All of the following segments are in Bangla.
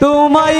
তোমায়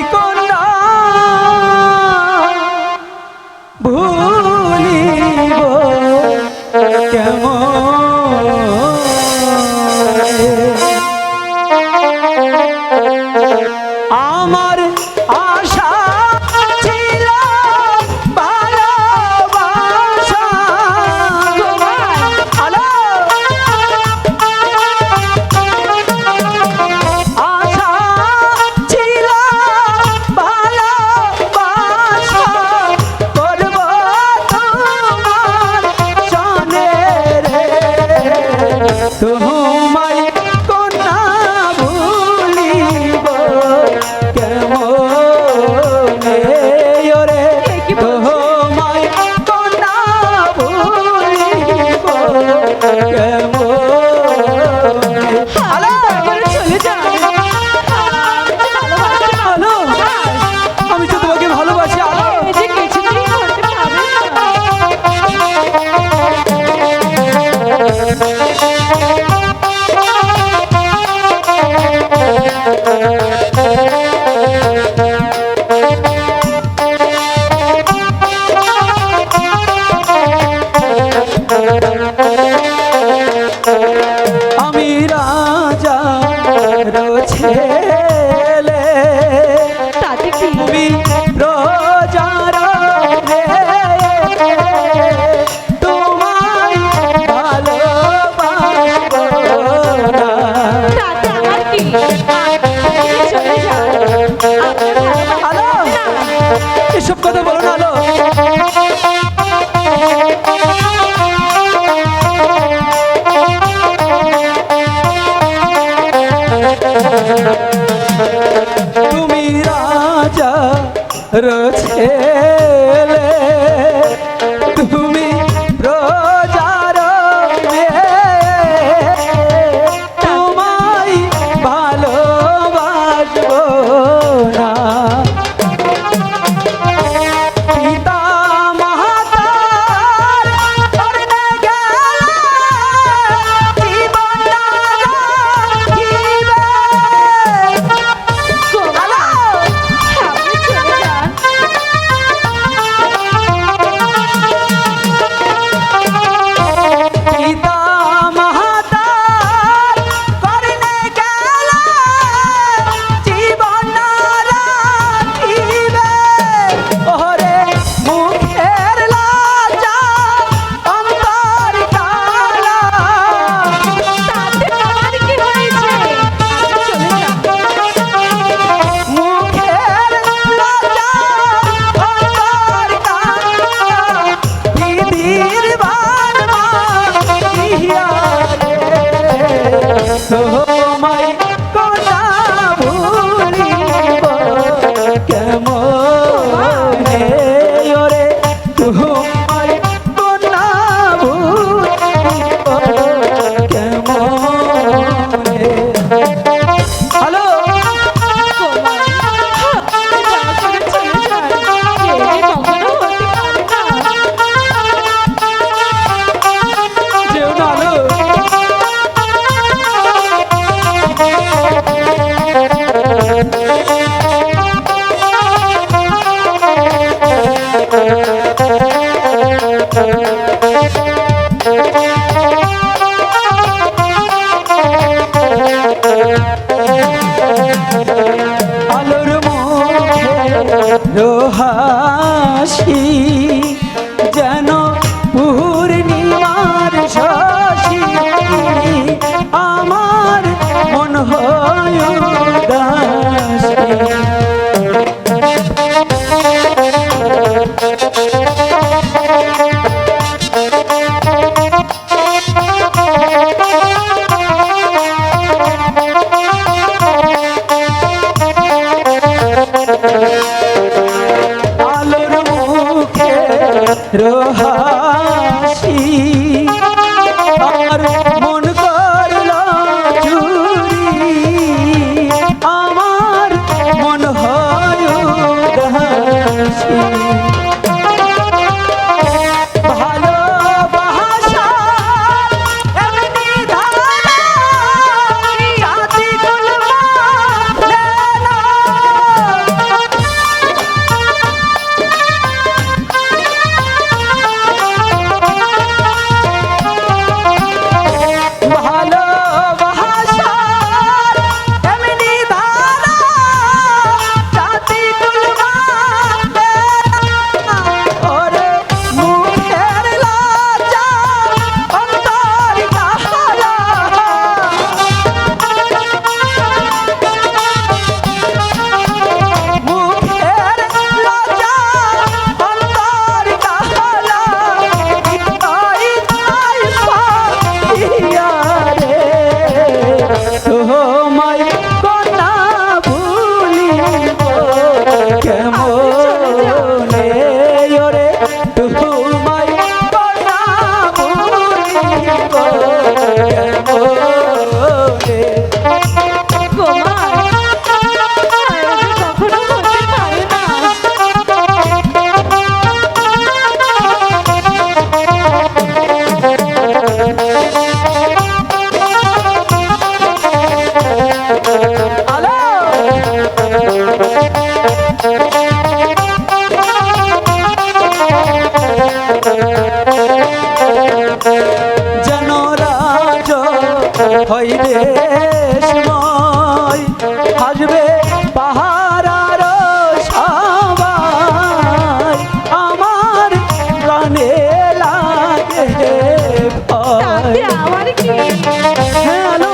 আমি রাজা রোছেলে তুমি রোজা রে তোমায় ভালোবাসবো রয়েছে। Bye. আলোর রোহাসি যেন পূর্ণিমার শাসি আমার মন হয় দাসী রোহা হ্যাঁ হ্যালো।